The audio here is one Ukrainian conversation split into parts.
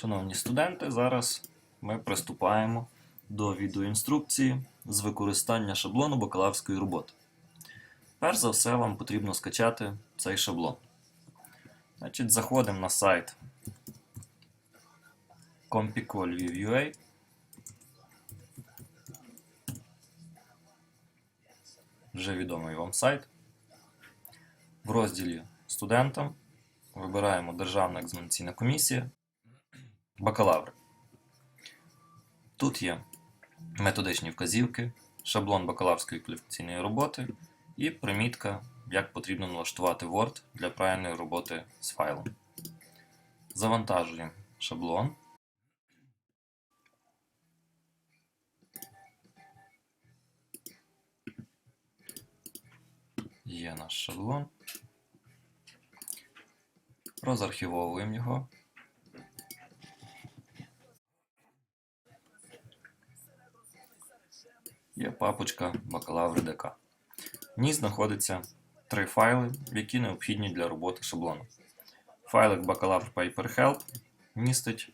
Шановні студенти, зараз ми приступаємо до відеоінструкції з використання шаблону бакалаврської роботи. Перш за все, вам потрібно скачати цей шаблон. Значить, заходимо на сайт compicol.ua. Вже відомий вам сайт. В розділі студентам вибираємо Державна екзаменаційна комісія, бакалаври. Тут є методичні вказівки, шаблон бакалаврської кваліфікаційної роботи і примітка, як потрібно налаштувати Word для правильної роботи з файлом. Завантажуємо шаблон. Є наш шаблон. Розархівовуємо його. Є папочка бакалаври ДК. В ній знаходиться три файли, які необхідні для роботи шаблону. Файлик Bacalaureate Paper Help містить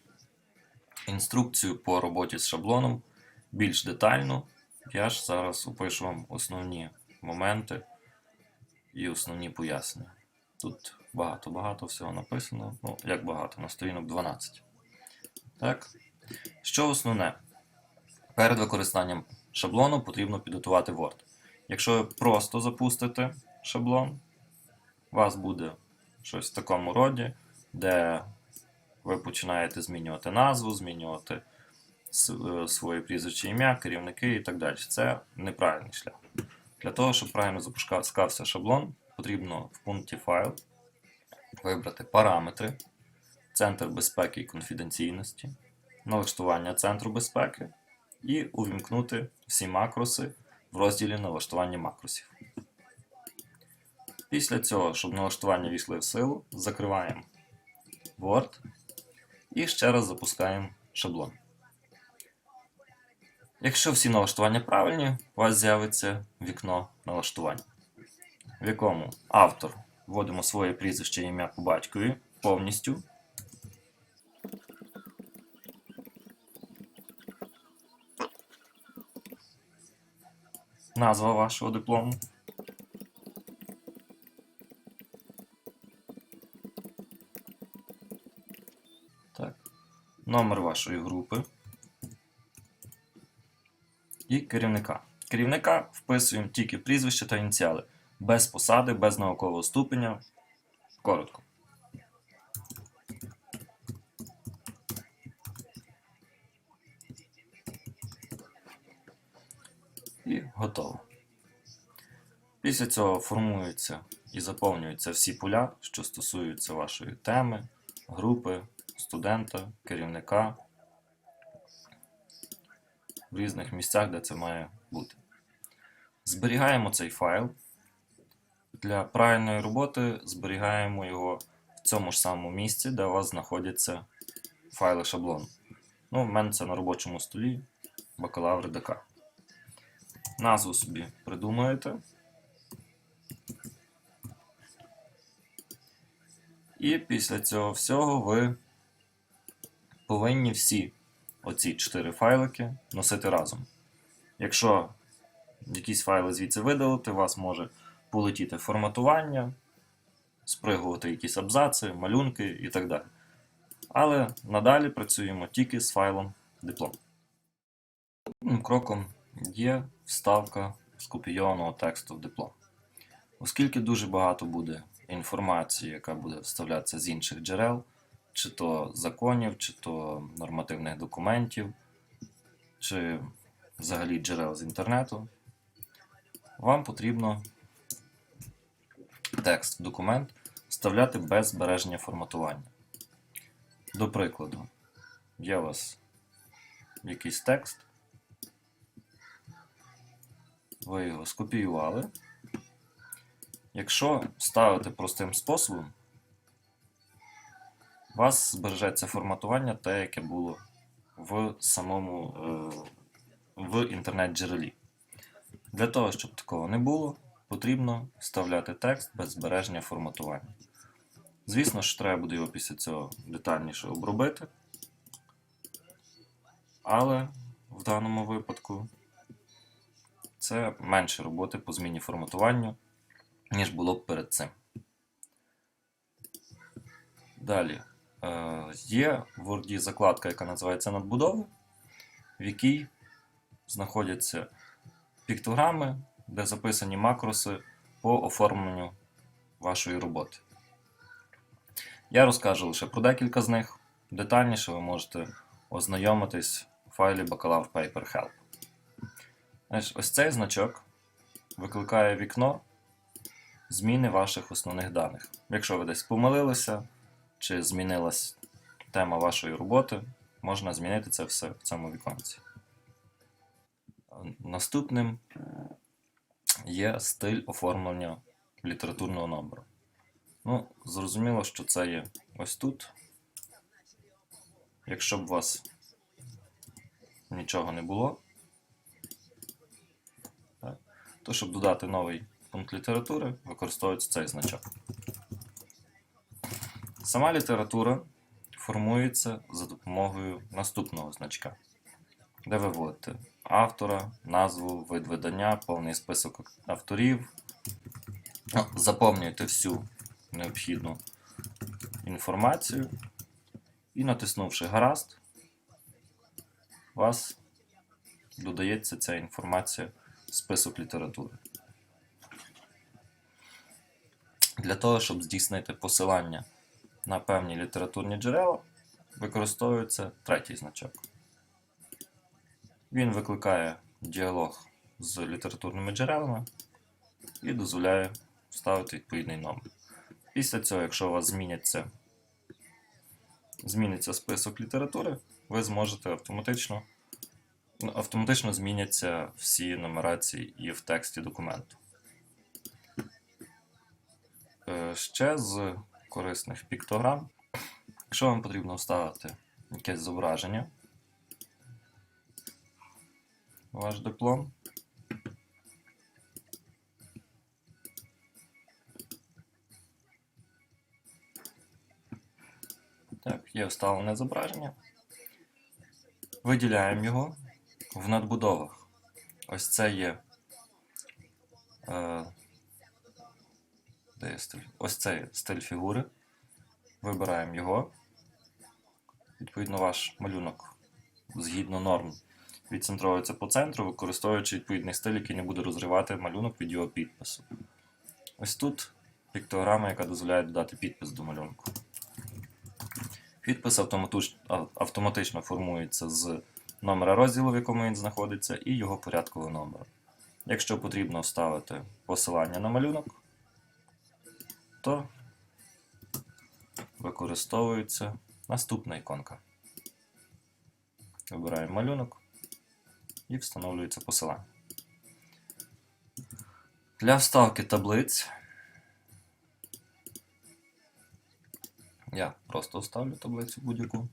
інструкцію по роботі з шаблоном більш детально. Я ж зараз опишу вам основні моменти і основні пояснення. Тут багато-багато всього написано. Ну, як багато, на сторінок 12. Так. Що основне? Перед використанням шаблону потрібно підготувати Word. Якщо ви просто запустите шаблон, у вас буде щось в такому роді, де ви починаєте змінювати назву, змінювати е, своє прізвище ім'я, керівники і так далі. Це неправильний шлях. Для того, щоб правильно запускався шаблон, потрібно в пункті файл вибрати параметри, центр безпеки і конфіденційності, налаштування центру безпеки і увімкнути всі макроси в розділі налаштування макросів. Після цього, щоб налаштування війшли в силу, закриваємо Word і ще раз запускаємо шаблон. Якщо всі налаштування правильні, у вас з'явиться вікно налаштувань, в якому автор вводимо своє прізвище і ім'я по батькові повністю. Назва вашого диплому. Так. Номер вашої групи. І керівника. Керівника вписуємо тільки прізвище та ініціали. Без посади, без наукового ступеня. Коротко. І готово. Після цього формуються і заповнюються всі поля, що стосуються вашої теми, групи, студента, керівника в різних місцях, де це має бути. Зберігаємо цей файл. Для правильної роботи зберігаємо його в цьому ж самому місці, де у вас знаходяться файли шаблону. Ну, в мене це на робочому столі бакалавр ДК. Назву собі придумуєте. І після цього всього ви повинні всі оці чотири файлики носити разом. Якщо якісь файли звідси видалити, у вас може полетіти форматування, спригувати якісь абзаци, малюнки і так далі. Але надалі працюємо тільки з файлом диплом. Кроком є вставка скопійованого тексту в диплом. Оскільки дуже багато буде інформації, яка буде вставлятися з інших джерел, чи то законів, чи то нормативних документів, чи взагалі джерел з інтернету, вам потрібно текст в документ вставляти без збереження форматування. До прикладу, є у вас якийсь текст, ви його скопіювали. Якщо ставити простим способом, у вас збережеться форматування те, яке було в самому е, в інтернет-джерелі. Для того, щоб такого не було, потрібно вставляти текст без збереження форматування. Звісно ж, треба буде його після цього детальніше обробити, Але в даному випадку це менше роботи по зміні форматуванню, ніж було б перед цим. Далі. Е, Є в Word закладка, яка називається надбудови, в якій знаходяться піктограми, де записані макроси по оформленню вашої роботи. Я розкажу лише про декілька з них. Детальніше ви можете ознайомитись у файлі Bacalaureate Paper Help. Ось цей значок викликає вікно зміни ваших основних даних. Якщо ви десь помилилися, чи змінилась тема вашої роботи, можна змінити це все в цьому віконці. Наступним є стиль оформлення літературного номеру. Ну, зрозуміло, що це є ось тут. Якщо б у вас нічого не було, так, то щоб додати новий пункт літератури, використовується цей значок. Сама література формується за допомогою наступного значка, де ви вводите автора, назву, вид видання, повний список авторів, Ну, заповнюєте всю необхідну інформацію і натиснувши гаразд, у вас додається ця інформація список літератури. Для того, щоб здійснити посилання на певні літературні джерела, використовується третій значок. Він викликає діалог з літературними джерелами і дозволяє вставити відповідний номер. Після цього, якщо у вас зміняться, зміниться список літератури, ви зможете автоматично, автоматично зміняться всі нумерації і в тексті документу. Е, Ще з корисних піктограм. Якщо вам потрібно вставити якесь зображення, ваш диплом, Так, є вставлене зображення. Виділяємо його в надбудовах. Ось це є. Е, де є стиль? Ось це є стиль фігури. Вибираємо його. Відповідно, ваш малюнок згідно норм відцентровується по центру, використовуючи відповідний стиль, який не буде розривати малюнок від його підпису. Ось тут піктограма, яка дозволяє додати підпис до малюнку. Підпис автоматично формується з номера розділу, в якому він знаходиться, і його порядкового номера. Якщо потрібно вставити посилання на малюнок, то використовується наступна іконка. Вибираємо малюнок і встановлюється посилання. Для вставки таблиць я просто вставлю таблицю будь-яку.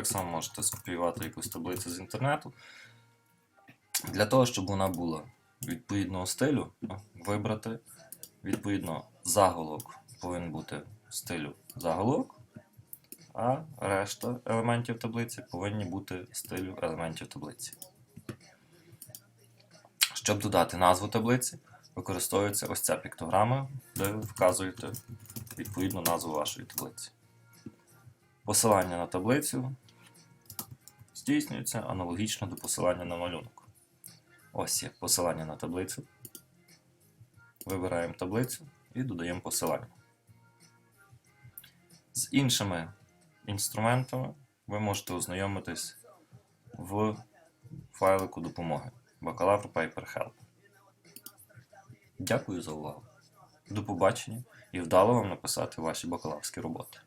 Так само можете скопіювати якусь таблицю з інтернету. Для того, щоб вона була відповідного стилю, вибрати відповідно заголовок повинен бути стилю заголовок, а решта елементів таблиці повинні бути стилю елементів таблиці. Щоб додати назву таблиці, використовується ось ця піктограма, де ви вказуєте відповідну назву вашої таблиці. Посилання на таблицю здійснюється аналогічно до посилання на малюнок. Ось є посилання на таблицю. Вибираємо таблицю і додаємо посилання. З іншими інструментами ви можете ознайомитись в файлику допомоги Bacalaureate Paper Help. Дякую за увагу. До побачення і вдало вам написати ваші бакалаврські роботи.